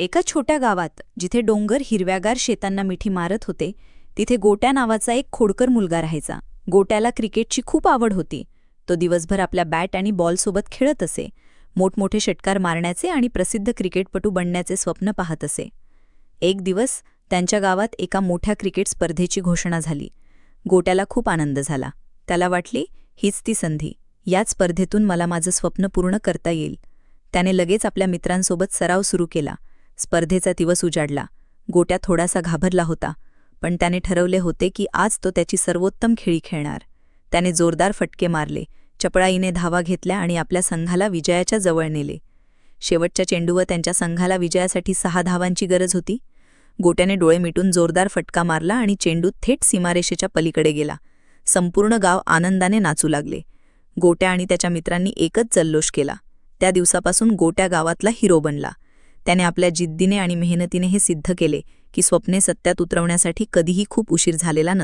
एका छोट्या गावात जिथे डोंगर हिरव्यागार शेतांना मिठी मारत होते तिथे गोट्या नावाचा एक खोडकर मुलगा राहायचा. गोट्याला क्रिकेटची खूप आवड होती. तो दिवसभर आपल्या बॅट आणि बॉलसोबत खेळत असे. मोठमोठे षटकार मारण्याचे आणि प्रसिद्ध क्रिकेटपटू बनण्याचे स्वप्न पाहत असे. एक दिवस त्यांच्या गावात एका मोठ्या क्रिकेट स्पर्धेची घोषणा झाली. गोट्याला खूप आनंद झाला. त्याला वाटली हीच ती संधी. याच स्पर्धेतून मला माझं स्वप्न पूर्ण करता येईल. त्याने लगेच आपल्या मित्रांसोबत सराव सुरू केला. स्पर्धेचा दिवस उजाडला. गोट्या थोडासा घाबरला होता पण त्याने ठरवले होते की आज तो त्याची सर्वोत्तम खेळी खेळणार. त्याने जोरदार फटके मारले चपळाईने धावा घेतल्या आणि आपल्या संघाला विजयाच्या जवळ नेले. शेवटच्या चेंडूवर त्यांच्या संघाला विजयासाठी सहा धावांची गरज होती. गोट्याने डोळे मिटून जोरदार फटका मारला आणि चेंडू थेट सीमारेषेच्या पलीकडे गेला. संपूर्ण गाव आनंदाने नाचू लागले. गोट्या आणि त्याच्या मित्रांनी एकच जल्लोष केला. त्या दिवसापासून गोट्या गावातला हिरो बनला. त्याने आपल्या जिद्दीने आणि मेहनतीने हे सिद्ध केले की स्वप्ने सत्यात उतरवण्यासाठी कधीही खूप उशीर झालेला नसतो.